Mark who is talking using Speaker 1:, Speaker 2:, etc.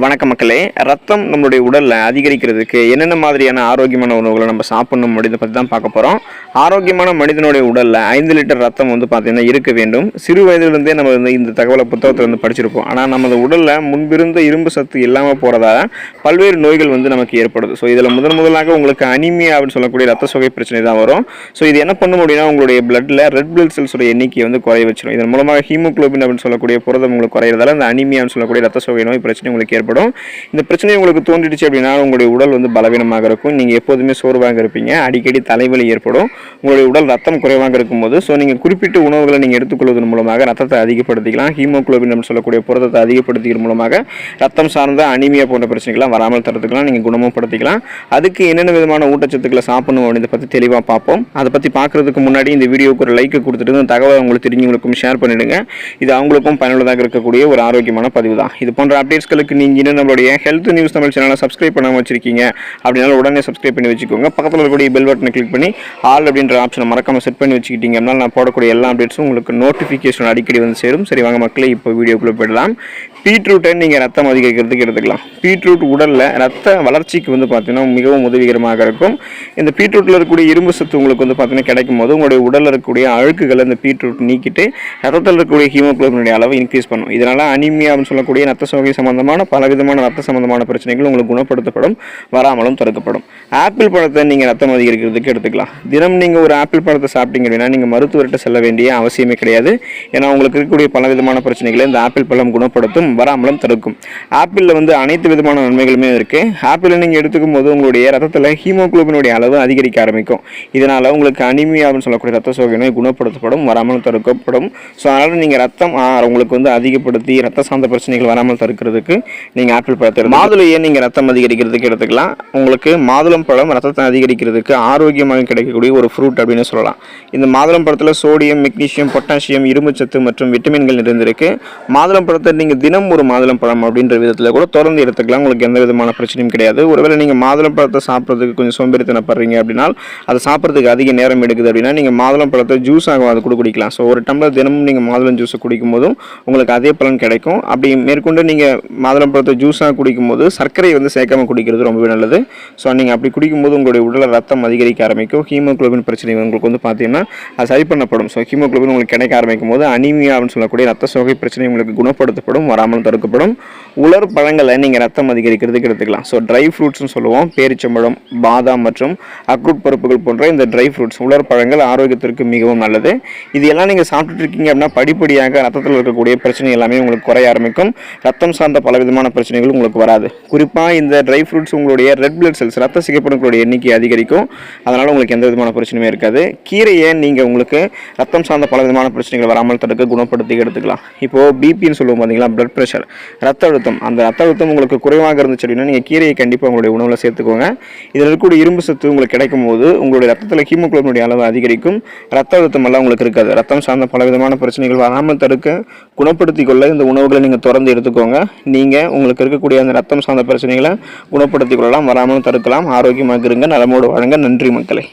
Speaker 1: வணக்க மக்களே. ரத்தம் நம்மளுடைய உடலில் அதிகரிக்கிறதுக்கு என்னென்ன மாதிரியான ஆரோக்கியமான உணவுகளை நம்ம சாப்பிடணும் அப்படின்றத பற்றி தான் பார்க்க போகிறோம் ஆரோக்கியமான மனிதனுடைய உடலில் ஐந்து லிட்டர் ரத்தம் வந்து பார்த்திங்கன்னா இருக்க வேண்டும். சிறு வயதிலிருந்தே நம்ம வந்து இந்த தகவலை புத்தகத்தில் வந்து படிச்சிருப்போம். ஆனால் நமது உடலில் முன்பிருந்த இரும்பு சத்து இல்லாமல் போகிறதால பல்வேறு நோய்கள் வந்து நமக்கு ஏற்படுது. ஸோ இதில் முதன் முதலாக உங்களுக்கு அனிமியா அப்படின்னு சொல்லக்கூடிய ரத்த சுகை பிரச்சனை தான் வரும். ஸோ இது என்ன பண்ண முடியும்னா உங்களுடைய பிளட்டில் ரெட் பிளட் செல்ஸோட எண்ணிக்கையை வந்து குறைய வச்சிடும் இதன் மூலமாக ஹீமோகுளோபின் அப்படின்னு சொல்லக்கூடிய புரதம் உங்களுக்கு குறையிறதால அந்த அனிமியான்னு சொல்லக்கூடிய ரத்த சுகை நோய் பிரச்சனை உங்களுக்கு ஏற்படும். இந்த பிரச்சனை உங்களுக்கு தோன்றிடுச்சு அப்படின்னா உங்களுடைய உடல் வந்து பலவீனமாக இருக்கும். நீங்கள் எப்போதுமே சோர்வாக இருப்பீங்க. அடிக்கடி தலைவலி ஏற்படும். உங்களுடைய உடல் ரத்தம் குறைவாக இருக்கும்போது ஸோ நீங்கள் குறிப்பிட்ட உணவுகளை நீங்கள் எடுத்துக்கொள்வதன் மூலமாக ரத்தத்தை அதிகப்படுத்திக்கலாம். ஹீமோகுளோபின் அப்படின்னு சொல்லக்கூடிய புரதத்தை அதிகப்படுத்திக்கிற மூலமாக ரத்தம் சார்ந்த அனிமியா போன்ற பிரச்சனைகள்லாம் வராமல் தடுத்துக்கலாம். நீங்கள் குணமும் படுத்திக்கலாம். அதுக்கு என்னென்ன விதமான ஊட்டச்சத்துக்களை சாப்பிடணும் அப்படின்றத பற்றி தெளிவாக பார்ப்போம். அதை பற்றி பார்க்குறதுக்கு முன்னாடி இந்த வீடியோவுக்கு ஒரு லைக் கொடுத்துட்டு இந்த தகவலை உங்களுக்கு தெரிஞ்சவங்களுக்கும் ஷேர் பண்ணிடுங்க. இது அவங்களுக்கும் பயனுள்ளதாக இருக்கக்கூடிய ஒரு ஆரோக்கியமான பதிவு தான். இது போன்ற அப்டேட்ஸ்களுக்கு நீங்கள் இன்னும் நம்மளுடைய ஹெல்த் நியூஸ் தமிழ் சேனலை சப்ஸ்கிரைப் பண்ணாமல் வச்சிருக்கீங்க. அப்படினால உடனே சப்ஸ்கிரைப் பண்ணி வச்சுக்கோங்க. பக்கத்தில் இருக்கக்கூடிய பெல் பட்டனை கிளிக் பண்ணி ஆல் அப்படின்ற ஆப்ஷனை மறக்காமல் செட் பண்ணி வச்சுக்கிட்டீங்க அப்படின்னா நான் போடக்கூடிய எல்லா அப்டேட்ஸும் உங்களுக்கு நோட்டிஃபிகேஷன் அடிக்கடி வந்து சேரும். சரி வாங்க மக்களே இப்போ வீடியோக்குள்ளே போயிடலாம். பீட்ரூட்டை நீங்கள் ரத்தம் அதிகரிக்கிறதுக்கு எடுத்துக்கலாம். பீட்ரூட் உடலில் ரத்த வளர்ச்சிக்கு வந்து பார்த்தீங்கன்னா மிகவும் உதவிகரமாக இருக்கும். இந்த பீட்ரூட்டில் இருக்கக்கூடிய இரும்பு சத்து உங்களுக்கு வந்து பார்த்தீங்கன்னா கிடைக்கும் போது உங்களுடைய உடலில் இருக்கக்கூடிய அழுக்குகளை இந்த பீட்ரூட் நீக்கிட்டு ரத்தத்தில் இருக்கக்கூடிய ஹீமோக்ளோபினுடைய அளவை இன்க்ரீஸ் பண்ணும். இதனால் அனிமியான்னு சொல்லக்கூடிய ரத்த சோகை சம்பந்தமான பலவிதமான ரத்த சம்பந்தமான பிரச்சனைகள் உங்களுக்கு குணப்படுத்தப்படும் வராமலும் தடுக்கப்படும். ஆப்பிள் பழத்தை நீங்கள் ரத்தம் அதிகரிக்கிறதுக்கு எடுத்துக்கலாம். தினம் நீங்கள் ஒரு ஆப்பிள் பழத்தை சாப்பிட்டீங்க அப்படின்னா நீங்கள் மருத்துவர்கிட்ட செல்ல வேண்டிய அவசியமே கிடையாது. ஏன்னா உங்களுக்கு இருக்கக்கூடிய பல விதமான பிரச்சனைகளை இந்த ஆப்பிள் பழம் குணப்படுத்தும். வராமலும் தடுக்கும். ஆப்பிளில் வந்து அனைத்து விதமான நன்மைகளுமே இருக்குது ஆப்பிளை நீங்கள் எடுத்துக்கும் போது உங்களுடைய ரத்தத்தில் ஹீமோகுளோபினுடைய அளவு அதிகரிக்க ஆரம்பிக்கும். இதனால் உங்களுக்கு அனிமியான்னு சொல்லக்கூடிய ரத்த சோகை நோய் குணப்படுத்தப்படும் வராமலும் தடுக்கப்படும். ஸோ அதனால் நீங்கள் ரத்தம் உங்களுக்கு வந்து அதிகப்படுத்தி ரத்த சார்ந்த பிரச்சனைகள் வராமல் தடுக்கிறதுக்கு நீங்கள் ஆப்பிள் பழத்தை எடுத்து- மாதுளையை நீங்கள் ரத்தம் அதிகரிக்கிறதுக்கு எடுத்துக்கலாம். உங்களுக்கு மாதுளம் பழம் ரத்தத்தை அதிகரிக்கிறதுக்கு ஆரோக்கியமாக கிடைக்கக்கூடிய ஒரு ஃப்ரூட் அப்படின்னு சொல்லலாம். இந்த மாதுளம் பழத்தில் சோடியம் மெக்னீஷியம் பொட்டாசியம் இரும்புச்சத்து மற்றும் விட்டமின்கள் நிறைந்திருக்கு. மாதுளம் பழத்தை நீங்கள் தினம் ஒரு மாதுளம் பழம் அப்படின்ற விதத்தில் கூட தொடர்ந்து எடுத்துக்கலாம். உங்களுக்கு எந்த விதமான பிரச்சனையும் கிடையாது. ஒருவேளை நீங்கள் மாதுளம் பழத்தை சாப்பிட்றதுக்கு கொஞ்சம் சோம்பேறித்தனப்படுறீங்க அப்படின்னா அதை சாப்பிட்றதுக்கு அதிக நேரம் எடுக்குது அப்படின்னா நீங்கள் மாதுளம் பழத்தை ஜூஸ் ஆகும் அது கூட குடிக்கலாம். ஸோ ஒரு டம்ளர் தினமும் நீங்கள் மாதுளம் ஜூஸை குடிக்கும் போதும் உங்களுக்கு அதே பலன் கிடைக்கும். அப்படி மேற்கொண்டு நீங்கள் மாதுளம் பழத்தை ஜூஸாக குடிக்கும் போது சர்க்கரையை வந்து சேர்க்காம குடிக்கிறது ரொம்பவே நல்லது. ஸோ நீங்கள் அப்படி குடிக்கும்போது உங்களுடைய உடலில் ரத்தம் அதிகரிக்க ஆரம்பிக்கும். ஹீமோகுளோபின் பிரச்சனை உங்களுக்கு வந்து பார்த்தீங்கன்னா அது சரி பண்ணப்படும். ஸோ ஹீமோகுளோபின் உங்களுக்கு கிடைக்க ஆரம்பிக்கும் போது அனிமியா அப்படின்னு சொல்லக்கூடிய ரத்த சோகை பிரச்சனை உங்களுக்கு குணப்படுத்தப்படும். வராமல் தடுக்கப்படும். உலர் பழங்களை நீங்கள் ரத்தம் அதிகரிக்கிறதுக்கு எடுத்துக்கலாம் ஸோ ட்ரை ஃப்ரூட்ஸ்னு சொல்லுவோம். பேரிச்சம்பழம் பாதாம் மற்றும் அக்ரூட் பருப்புகள் போன்ற இந்த ட்ரை ஃப்ரூட்ஸ் உலர் பழங்கள் ஆரோக்கியத்திற்கு மிகவும் நல்லது. இது எல்லாம் நீங்கள் சாப்பிட்டுட்டு இருக்கீங்க அப்படின்னா படிப்படியாக ரத்தத்தில் இருக்கக்கூடிய பிரச்சனை எல்லாமே உங்களுக்கு குறைய ஆரம்பிக்கும். ரத்தம் சார்ந்த பலவிதமான பிரச்சனைகள் உங்களுக்கு வராது. குறிப்பாக இந்த ட்ரை ஃப்ரூட்ஸ் உங்களுடைய ரெட் பிளட் செல்ஸ் ரத்த சிகைப்பணுக்களுடைய எண்ணிக்கை அதிகரிக்கும். அதனால் உங்களுக்கு எந்த விதமான பிரச்சனையும் இருக்காது. கீரையை நீங்கள் உங்களுக்கு ரத்தம் சார்ந்த பல விதமான பிரச்சனைகள் வராமல் தடுக்க குணப்படுத்தி எடுத்துக்கலாம். இப்போது பிபின்னு சொல்லுவோம் பார்த்தீங்களா பிளட் ப்ரெஷர் ரத்த அழுத்தம். அந்த ரத்த அழுத்தம் உங்களுக்கு குறைவாக இருந்துச்சு அப்படின்னா நீங்கள் கீரையை கண்டிப்பாக உங்களுடைய உணவில் சேர்த்துக்கோங்க. இதில் இருக்கக்கூடிய இரும்பு சத்து உங்களுக்கு கிடைக்கும் போது உங்களுடைய ரத்தத்தில் ஹீமோகுளோபினுடைய அளவு அதிகரிக்கும். ரத்த அழுத்தம் எல்லாம் உங்களுக்கு இருக்காது. ரத்தம் சார்ந்த பல விதமான பிரச்சனைகள் வராமல் தடுக்க குணப்படுத்திக் கொள்ள இந்த உணவுகளை நீங்கள் தொடர்ந்து எடுத்துக்கோங்க. நீங்கள் உங்களுக்கு இருக்கக்கூடிய அந்த ரத்தம் சார்ந்த பிரச்சனைகளை குணப்படுத்திக் கொள்ளலாம் வராமலும் தடுக்கலாம். ஆரோக்கியமாக இருங்க நலமோடு வாழுங்க. நன்றி மக்களை.